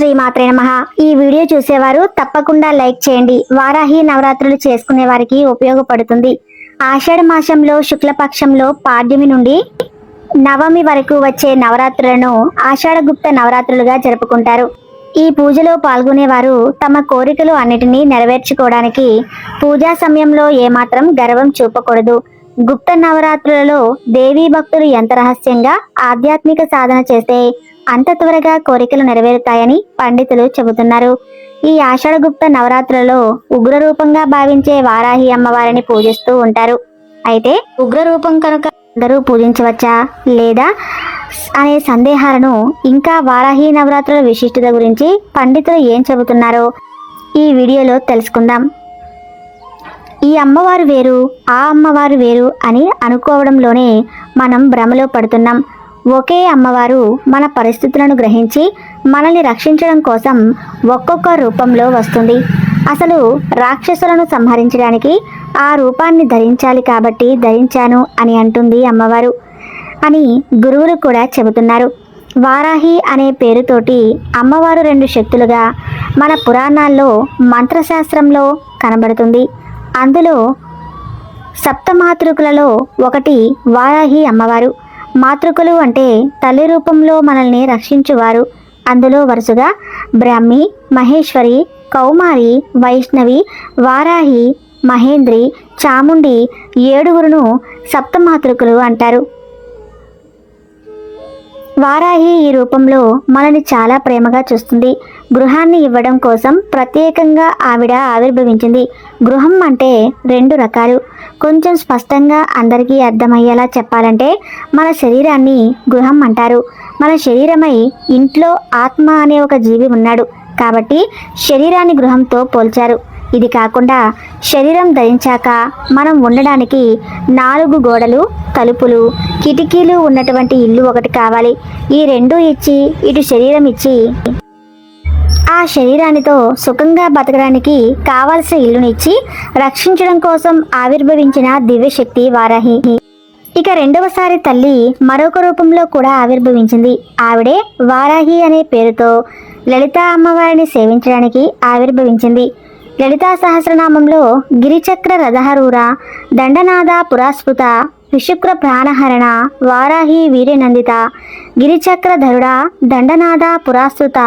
శ్రీమాత్రే నమ. ఈ వీడియో చూసేవారు తప్పకుండా లైక్ చేయండి. వారాహి నవరాత్రులు చేసుకునే వారికి ఉపయోగపడుతుంది. ఆషాఢ మాసంలో శుక్లపక్షంలో పాడ్యమి నుండి నవమి వరకు వచ్చే నవరాత్రులను ఆషాఢగుప్త నవరాత్రులుగా జరుపుకుంటారు. ఈ పూజలో పాల్గొనేవారు తమ కోరికలు అన్నిటినీ నెరవేర్చుకోవడానికి పూజా సమయంలో ఏమాత్రం గర్వం చూపకూడదు. గుప్త నవరాత్రులలో దేవీ భక్తులు ఎంత రహస్యంగా ఆధ్యాత్మిక సాధన చేస్తే అంత త్వరగా కోరికలు నెరవేరుతాయని పండితులు చెబుతున్నారు. ఈ ఆషాఢగుప్త నవరాత్రులలో ఉగ్ర రూపంగా భావించే వారాహి అమ్మవారిని పూజిస్తూ ఉంటారు. అయితే ఉగ్ర రూపం కనుక అందరూ పూజించవచ్చా? లేదా అనే సందేహాలను ఇంకా వారాహి నవరాత్రుల విశిష్టత గురించి పండితులు ఏం చెబుతున్నారో ఈ వీడియోలో తెలుసుకుందాం. ఈ అమ్మవారు వేరు ఆ అమ్మవారు వేరు అని అనుకోవడంలోనే మనం భ్రమలో పడుతున్నాం. ఒకే అమ్మవారు మన పరిస్థితులను గ్రహించి మనల్ని రక్షించడం కోసం ఒక్కొక్క రూపంలో వస్తుంది. అసలు రాక్షసులను సంహరించడానికి ఆ రూపాన్ని ధరించాలి కాబట్టి ధరించాను అని అంటుంది అమ్మవారు అని గురువులు కూడా చెబుతున్నారు. వారాహి అనే పేరుతోటి అమ్మవారు రెండు శక్తులుగా మన పురాణాల్లో మంత్రశాస్త్రంలో కనబడుతుంది. అందులో సప్తమాతృకులలో ఒకటి వారాహి అమ్మవారు. మాతృకులు అంటే తల్లి రూపంలో మనల్ని రక్షించువారు. అందులో వరుసగా బ్రాహ్మి మహేశ్వరి కౌమారి వైష్ణవి వారాహి మహేంద్రి చాముండి ఏడుగురును సప్తమాతృకులు అంటారు. వారాహి ఈ రూపంలో మనని చాలా ప్రేమగా చూస్తుంది. గృహాన్ని ఇవ్వడం కోసం ప్రత్యేకంగా ఆవిడ ఆవిర్భవించింది. గృహం అంటే రెండు రకాలు. కొంచెం స్పష్టంగా అందరికీ అర్థమయ్యేలా చెప్పాలంటే మన శరీరాన్ని గృహం అంటారు. మన శరీరమై ఇంట్లో ఆత్మ అనే ఒక జీవి ఉన్నాడు. కాబట్టి శరీరాన్ని గృహంతో పోల్చారు. ఇది కాకుండా శరీరం ధరించాక మనం ఉండడానికి నాలుగు గోడలు తలుపులు కిటికీలు ఉన్నటువంటి ఇల్లు ఒకటి కావాలి. ఈ రెండు ఇచ్చి ఇటు శరీరం ఇచ్చి. ఆ శరీరానితో సుఖంగా బతకడానికి కావలసిన ఇల్లునిచ్చి రక్షించడం కోసం ఆవిర్భవించిన దివ్యశక్తి వారాహి. ఇక రెండవసారి తల్లి మరొక రూపంలో కూడా ఆవిర్భవించింది. ఆవిడే వారాహి అనే పేరుతో లలితా అమ్మవారిని సేవించడానికి ఆవిర్భవించింది. లలితా సహస్రనామంలో గిరిచక్ర రథహరూర దండనాద పురాస్ఫుత విశుక్ర ప్రాణహరణ వారాహి వీర్యనందిత గిరిచక్రధరుడ దండనాథ దండనాద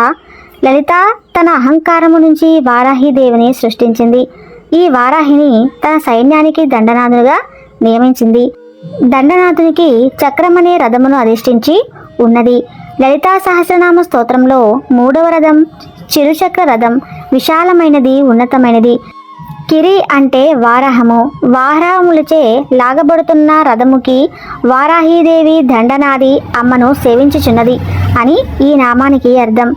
లలిత తన అహంకారము నుంచి వారాహిదేవిని సృష్టించింది. ఈ వారాహిని తన సైన్యానికి దండనాథునిగా నియమించింది. దండనాథునికి చక్రమనే రథమును అధిష్ఠించి ఉన్నది. లలితా సహస్రనామ స్తోత్రంలో మూడవ రథం చిరుచక్ర రథం విశాలమైనది ఉన్నతమైనది. కిరి అంటే వారాహము. వారాహములచే లాగబడుతున్న రథముకి వారాహీదేవి దండనాది అమ్మను సేవించుచున్నది అని ఈ నామానికి అర్థం.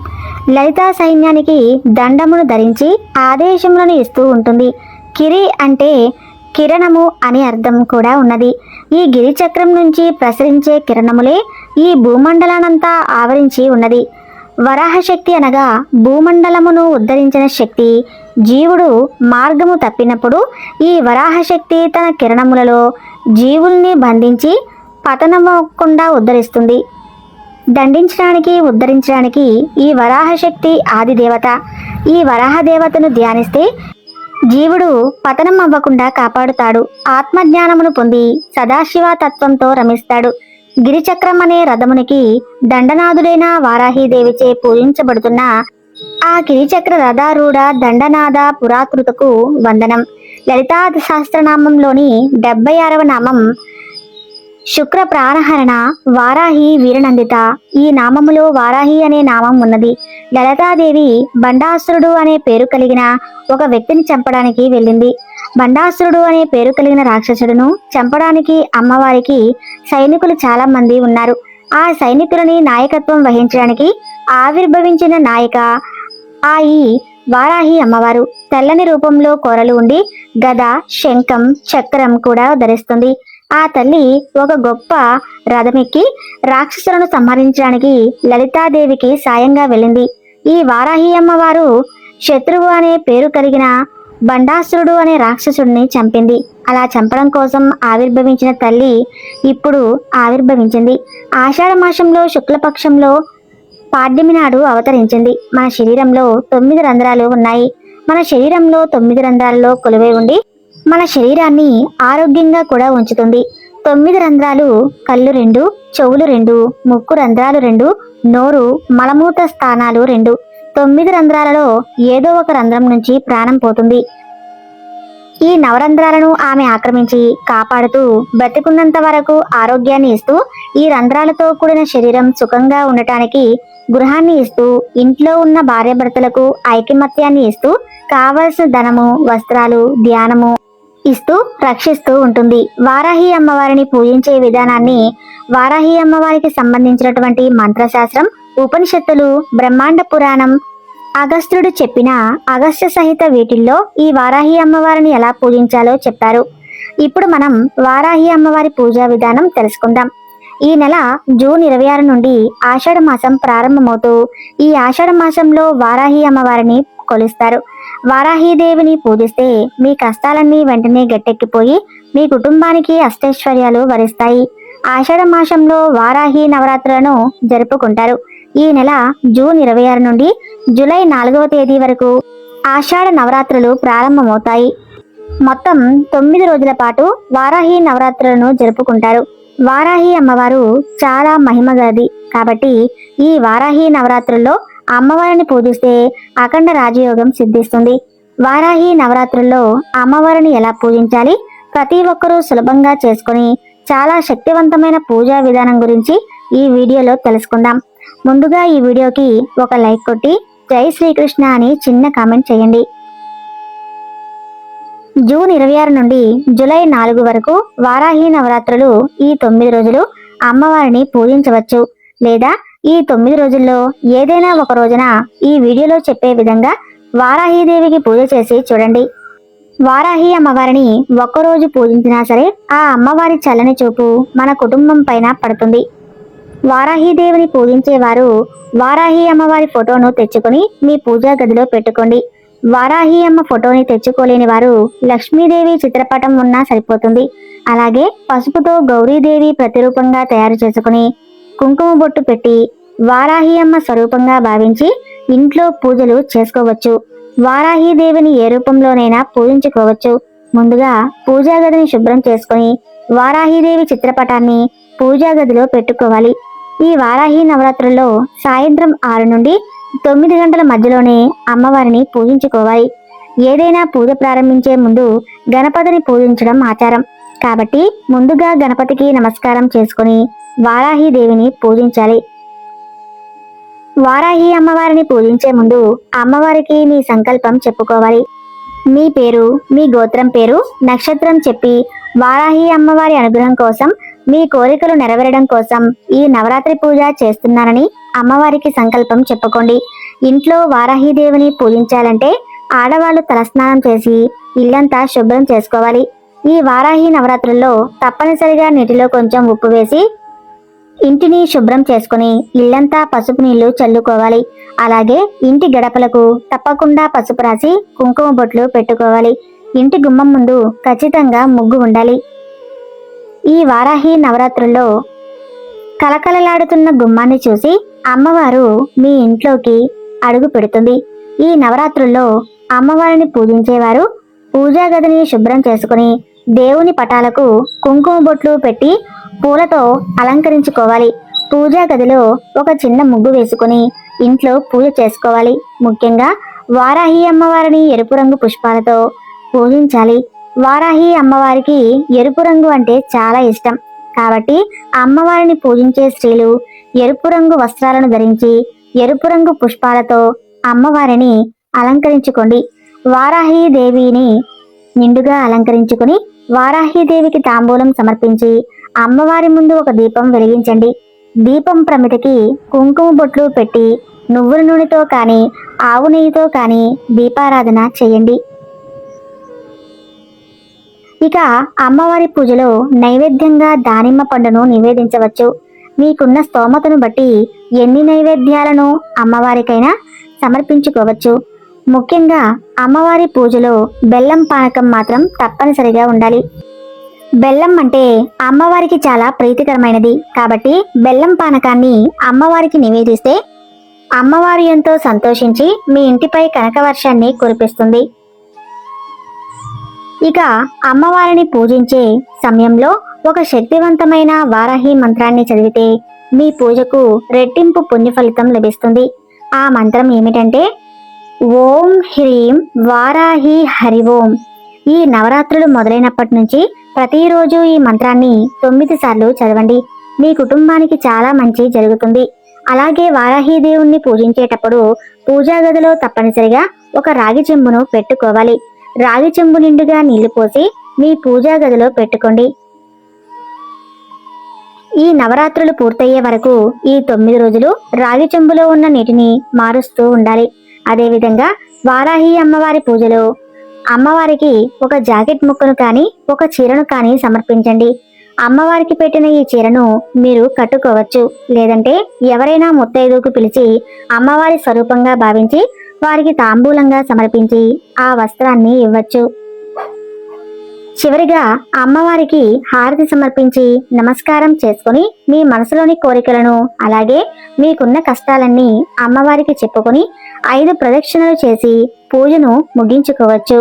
లలితా సైన్యానికి దండమును ధరించి ఆదేశములను ఇస్తూ ఉంటుంది. కిరి అంటే కిరణము అని అర్థం కూడా ఉన్నది. ఈ గిరిచక్రం నుంచి ప్రసరించే కిరణములే ఈ భూమండలానంతా ఆవరించి ఉన్నది. వరాహశక్తి అనగా భూమండలమును ఉద్ధరించిన శక్తి జీవుడు మార్గము తప్పినప్పుడు ఈ వరాహశక్తి తన కిరణములలో జీవుల్ని బంధించి పతనమవ్వకుండా ఉద్ధరిస్తుంది. దండించడానికి ఉద్ధరించడానికి ఈ వరాహశక్తి ఆదిదేవత ఈ వరాహదేవతను ధ్యానిస్తే జీవుడు పతనం అవ్వకుండా కాపాడుతాడు. ఆత్మజ్ఞానమును పొంది సదాశివ తత్వంతో రమిస్తాడు. గిరిచక్రం అనే రథమునికి దండనాథుడైన వారాహీదేవిచే పూజించబడుతున్న ఆ కిరిచక్ర రథారూఢ దండనాథ పురాకృతకు వందనం. లలితా సహస్రనామంలోని డెబ్బై ఆరవ నామం శుక్ర ప్రాణహరణ వారాహి వీరనందిత. ఈ నామములో వారాహి అనే నామం ఉన్నది. లలితాదేవి బండాసురుడు అనే పేరు కలిగిన ఒక వ్యక్తిని చంపడానికి వెళ్ళింది. బండాసురుడు అనే పేరు కలిగిన రాక్షసుడును చంపడానికి అమ్మవారికి సైనికులు చాలా మంది ఉన్నారు. ఆ సైనికులని నాయకత్వం వహించడానికి ఆవిర్భవించిన నాయక ఆ ఈ వారాహి అమ్మవారు. తెల్లని రూపంలో కోరలు ఉండి గద శంఖం చక్రం కూడా ధరిస్తుంది. ఆ తల్లి ఒక గొప్ప రథమెక్కి రాక్షసులను సంహరించడానికి లలితాదేవికి సాయంగా వెళ్ళింది. ఈ వారాహి అమ్మవారు శత్రువు అనే పేరు కలిగిన బండాసురుడు అనే రాక్షసుడిని చంపింది. అలా చంపడం కోసం ఆవిర్భవించిన తల్లి ఇప్పుడు ఆవిర్భవించింది. ఆషాఢ మాసంలో శుక్లపక్షంలో పాడ్యమి నాడు అవతరించింది. మన శరీరంలో తొమ్మిది రంధ్రాలు ఉన్నాయి. మన శరీరంలో తొమ్మిది రంధ్రాలలో కొలువై ఉండి మన శరీరాన్ని ఆరోగ్యంగా కూడా ఉంచుతుంది. తొమ్మిది రంధ్రాలు కళ్ళు రెండు చెవులు రెండు ముక్కు రంధ్రాలు రెండు నోరు మలమూత స్థానాలు రెండు. తొమ్మిది రంధ్రాలలో ఏదో ఒక రంధ్రం నుంచి ప్రాణం పోతుంది. ఈ నవరంధ్రాలను ఆమె ఆక్రమించి కాపాడుతూ బ్రతికున్నంత వరకు ఆరోగ్యాన్ని ఇస్తూ ఈ రంధ్రాలతో కూడిన శరీరం సుఖంగా ఉండటానికి గృహాన్ని ఇస్తూ ఇంట్లో ఉన్న భార్యాభర్తలకు ఐకమత్యాన్ని ఇస్తూ కావలసిన ధనము వస్త్రాలు ధ్యానము ఇస్తూ రక్షిస్తూ ఉంటుంది. వారాహి అమ్మవారిని పూజించే విధానాన్ని వారాహి అమ్మవారికి సంబంధించినటువంటి మంత్రశాస్త్రం ఉపనిషత్తులు బ్రహ్మాండ పురాణం. అగస్త్యుడు చెప్పిన అగస్త్య సహిత వీటిల్లో ఈ వారాహి అమ్మవారిని ఎలా పూజించాలో చెప్పారు. ఇప్పుడు మనం వారాహి అమ్మవారి పూజా విధానం తెలుసుకుందాం. ఈ నెల జూన్ ఇరవై ఆరు నుండి ఆషాఢ మాసం ప్రారంభమవుతూ ఈ ఆషాఢ మాసంలో వారాహి అమ్మవారిని కొలుస్తారు. వారాహీదేవిని పూజిస్తే మీ కష్టాలన్నీ వెంటనే గట్టెక్కిపోయి మీ కుటుంబానికి అష్టైశ్వర్యాలు వరిస్తాయి. ఆషాఢ మాసంలో వారాహి నవరాత్రులను జరుపుకుంటారు. ఈ నెల జూన్ ఇరవై ఆరు నుండి జూలై నాలుగవ తేదీ వరకు ఆషాఢ నవరాత్రులు ప్రారంభమవుతాయి. మొత్తం తొమ్మిది రోజుల పాటు వారాహి నవరాత్రులను జరుపుకుంటారు. వారాహి అమ్మవారు చాలా మహిమగలది. కాబట్టి ఈ వారాహి నవరాత్రుల్లో అమ్మవారిని పూజిస్తే అఖండ రాజయోగం సిద్ధిస్తుంది. వారాహి నవరాత్రుల్లో అమ్మవారిని ఎలా పూజించాలి? ప్రతి ఒక్కరూ సులభంగా చేసుకొని చాలా శక్తివంతమైన పూజా విధానం గురించి ఈ వీడియోలో తెలుసుకుందాం. ముందుగా ఈ వీడియోకి ఒక లైక్ కొట్టి జై శ్రీకృష్ణ అని చిన్న కామెంట్ చేయండి. జూన్ ఇరవై ఆరు నుండి జూలై నాలుగు వరకు వారాహి నవరాత్రులు ఈ తొమ్మిది రోజులు అమ్మవారిని పూజించవచ్చు. లేదా ఈ తొమ్మిది రోజుల్లో ఏదైనా ఒక రోజున ఈ వీడియోలో చెప్పే విధంగా వారాహీదేవికి పూజ చేసి చూడండి. వారాహి అమ్మవారిని ఒక్కరోజు పూజించినా సరే ఆ అమ్మవారి చల్లని చూపు మన కుటుంబం పైన పడుతుంది. వారాహీదేవిని పూజించేవారు వారాహి అమ్మవారి ఫోటోను తెచ్చుకొని మీ పూజా గదిలో పెట్టుకోండి. వారాహి అమ్మ ఫోటోని తెచ్చుకోలేని వారు లక్ష్మీదేవి చిత్రపటం ఉన్నా సరిపోతుంది. అలాగే పసుపుతో గౌరీదేవి ప్రతిరూపంగా తయారు చేసుకుని కుంకుమ బొట్టు పెట్టి వారాహి అమ్మ స్వరూపంగా భావించి ఇంట్లో పూజలు చేసుకోవచ్చు. వారాహి దేవిని ఏ రూపంలోనైనా పూజించుకోవచ్చు. ముందుగా పూజా గదిని శుభ్రం చేసుకుని వారాహిదేవి చిత్రపటాన్ని పూజా గదిలో పెట్టుకోవాలి. ఈ వారాహి నవరాత్రుల్లో సాయంత్రం ఆరు నుండి తొమ్మిది గంటల మధ్యలోనే అమ్మవారిని పూజించుకోవాలి. ఏదైనా పూజ ప్రారంభించే ముందు గణపతిని పూజించడం ఆచారం. కాబట్టి ముందుగా గణపతికి నమస్కారం చేసుకుని వారాహి దేవిని పూజించాలి. వారాహి అమ్మవారిని పూజించే ముందు అమ్మవారికి మీ సంకల్పం చెప్పుకోవాలి. మీ పేరు మీ గోత్రం పేరు నక్షత్రం చెప్పి వారాహి అమ్మవారి అనుగ్రహం కోసం మీ కోరికలు నెరవేరడం కోసం ఈ నవరాత్రి పూజ చేస్తున్నానని అమ్మవారికి సంకల్పం చెప్పుకోండి. ఇంట్లో వారాహిదేవిని పూజించాలంటే ఆడవాళ్ళు తలస్నానం చేసి ఇల్లంతా శుభ్రం చేసుకోవాలి. ఈ వారాహి నవరాత్రుల్లో తప్పనిసరిగా నీటిలో కొంచెం ఉప్పు వేసి ఇంటిని శుభ్రం చేసుకుని ఇల్లంతా పసుపు నీళ్ళు చల్లుకోవాలి. అలాగే ఇంటి గడపలకు తప్పకుండా పసుపు రాసి కుంకుమ బొట్లు పెట్టుకోవాలి. ఇంటి గుమ్మం ముందు ఖచ్చితంగా ముగ్గు ఉండాలి. ఈ వారాహి నవరాత్రుల్లో కలకలలాడుతున్న గుమ్మాన్ని చూసి అమ్మవారు మీ ఇంట్లోకి అడుగు పెడుతుంది. ఈ నవరాత్రుల్లో అమ్మవారిని పూజించేవారు పూజా గదిని శుభ్రం చేసుకుని దేవుని పటాలకు కుంకుమ బొట్లు పెట్టి పూలతో అలంకరించుకోవాలి. పూజా గదిలో ఒక చిన్న ముగ్గు వేసుకుని ఇంట్లో పూజ చేసుకోవాలి. ముఖ్యంగా వారాహి అమ్మవారిని ఎరుపు రంగు పుష్పాలతో పూజించాలి. వారాహి అమ్మవారికి ఎరుపు రంగు అంటే చాలా ఇష్టం. కాబట్టి అమ్మవారిని పూజించే స్త్రీలు ఎరుపు రంగు వస్త్రాలను ధరించి ఎరుపు రంగు పుష్పాలతో అమ్మవారిని అలంకరించుకోండి. వారాహి దేవిని నిండుగా అలంకరించుకుని వారాహి దేవికి తాంబూలం సమర్పించి అమ్మవారి ముందు ఒక దీపం వెలిగించండి. దీపం ప్రమితకి కుంకుమ బొట్లు పెట్టి నువ్వుల నూనెతో కానీ ఆవు నెయ్యితో కానీ దీపారాధన చేయండి. ఇక అమ్మవారి పూజలో నైవేద్యంగా దానిమ్మ పండును నివేదించవచ్చు. మీకున్న స్తోమతను బట్టి ఎన్ని నైవేద్యాలను అమ్మవారికైనా సమర్పించుకోవచ్చు. ముఖ్యంగా అమ్మవారి పూజలో బెల్లం పానకం మాత్రం తప్పనిసరిగా ఉండాలి. బెల్లం అంటే అమ్మవారికి చాలా ప్రీతికరమైనది. కాబట్టి బెల్లం పానకాన్ని అమ్మవారికి నివేదిస్తే అమ్మవారి ఎంతో సంతోషించి మీ ఇంటిపై కనకవర్షాన్ని కురిపిస్తుంది. ఇక అమ్మవారిని పూజించే సమయంలో ఒక శక్తివంతమైన వారాహి మంత్రాన్ని చదివితే మీ పూజకు రెట్టింపు పుణ్య ఫలితం లభిస్తుంది. ఆ మంత్రం ఏమిటంటే ఓం హ్రీం వారాహి హరి ఓం. ఈ నవరాత్రులు మొదలైనప్పటి నుంచి ప్రతిరోజు ఈ మంత్రాన్ని తొమ్మిది సార్లు చదవండి. మీ కుటుంబానికి చాలా మంచి జరుగుతుంది. అలాగే వారాహి దేవుణ్ణి పూజించేటప్పుడు పూజా గదిలో తప్పనిసరిగా ఒక రాగి చెంబును పెట్టుకోవాలి. రాగి చెంబు నిండుగా నీళ్ళు పోసి మీ పూజా గదిలో పెట్టుకోండి. ఈ నవరాత్రులు పూర్తయ్యే వరకు ఈ తొమ్మిది రోజులు రాగి చెంబులో ఉన్న నీటిని మారుస్తూ ఉండాలి. అదేవిధంగా వారాహి అమ్మవారి పూజలో అమ్మవారికి ఒక జాకెట్ ముక్కను కానీ ఒక చీరను కానీ సమర్పించండి. అమ్మవారికి పెట్టిన ఈ చీరను మీరు కట్టుకోవచ్చు. లేదంటే ఎవరైనా ముత్తైదుకు పిలిచి అమ్మవారి స్వరూపంగా భావించి వారికి తాంబూలంగా సమర్పించి ఆ వస్త్రాన్ని ఇవ్వచ్చు. చివరిగా అమ్మవారికి హారతి సమర్పించి నమస్కారం చేసుకుని మీ మనసులోని కోరికలను అలాగే మీకున్న కష్టాలన్నీ అమ్మవారికి చెప్పుకుని ఐదు ప్రదక్షిణలు చేసి పూజను ముగించుకోవచ్చు.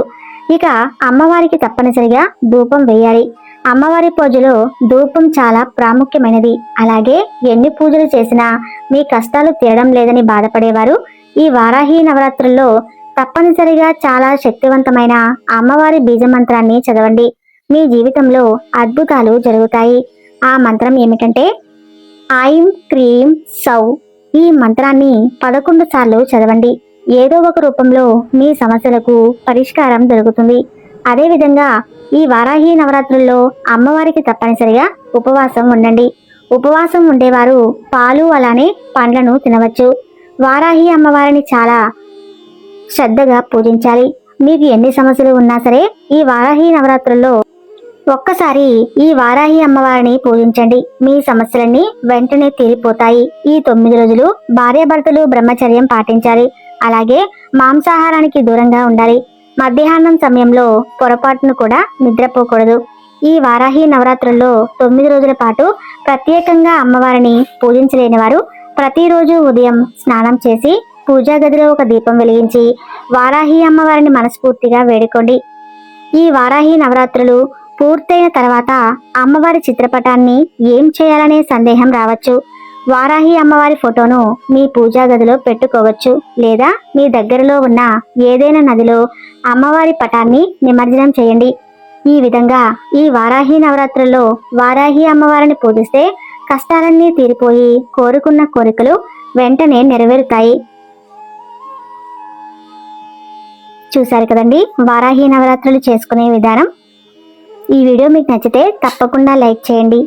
ఇక అమ్మవారికి తప్పనిసరిగా ధూపం వేయాలి. అమ్మవారి పూజలో ధూపం చాలా ప్రాముఖ్యమైనది. అలాగే ఎన్ని పూజలు చేసినా మీ కష్టాలు తీరడం లేదని బాధపడేవారు ఈ వారాహి నవరాత్రుల్లో తప్పనిసరిగా చాలా శక్తివంతమైన అమ్మవారి బీజ మంత్రాన్ని చదవండి. మీ జీవితంలో అద్భుతాలు జరుగుతాయి. ఆ మంత్రం ఏమిటంటే ఐం క్రీం సౌ ఈ మంత్రాన్ని పదకొండు సార్లు చదవండి. ఏదో ఒక రూపంలో మీ సమస్యలకు పరిష్కారం దొరుకుతుంది. అదేవిధంగా ఈ వారాహి నవరాత్రుల్లో అమ్మవారికి తప్పనిసరిగా ఉపవాసం ఉండండి. ఉపవాసం ఉండేవారు పాలు అలానే పండ్లను తినవచ్చు. వారాహి అమ్మవారిని చాలా శ్రద్ధగా పూజించాలి. మీకు ఎన్ని సమస్యలు ఉన్నా సరే ఈ వారాహి నవరాత్రుల్లో ఒక్కసారి ఈ వారాహి అమ్మవారిని పూజించండి. మీ సమస్యలన్నీ వెంటనే తీరిపోతాయి. ఈ తొమ్మిది రోజులు భార్యాభర్తలు బ్రహ్మచర్యం పాటించాలి. అలాగే మాంసాహారానికి దూరంగా ఉండాలి. మధ్యాహ్నం సమయంలో పొరపాటును కూడా నిద్రపోకూడదు. ఈ వారాహి నవరాత్రుల్లో తొమ్మిది రోజుల పాటు ప్రత్యేకంగా అమ్మవారిని పూజించలేని వారు ప్రతిరోజు ఉదయం స్నానం చేసి పూజా గదిలో ఒక దీపం వెలిగించి వారాహి అమ్మవారిని మనస్ఫూర్తిగా వేడుకోండి. ఈ వారాహి నవరాత్రులు పూర్తయిన తర్వాత అమ్మవారి చిత్రపటాన్ని ఏం చేయాలనే సందేహం రావచ్చు. వారాహి అమ్మవారి ఫోటోను మీ పూజా గదిలో పెట్టుకోవచ్చు లేదా మీ దగ్గరలో ఉన్న ఏదైనా నదిలో అమ్మవారి పటాన్ని నిమజ్జనం చేయండి. ఈ విధంగా ఈ వారాహి నవరాత్రుల్లో వారాహి అమ్మవారిని పూజిస్తే కష్టాలన్నీ తీరిపోయి కోరుకున్న కోరికలు వెంటనే నెరవేరుతాయి. చూశారు కదండి? వారాహి నవరాత్రులు చేసుకునే విధానం. ఈ వీడియో మీకు నచ్చితే తప్పకుండా లైక్ చేయండి.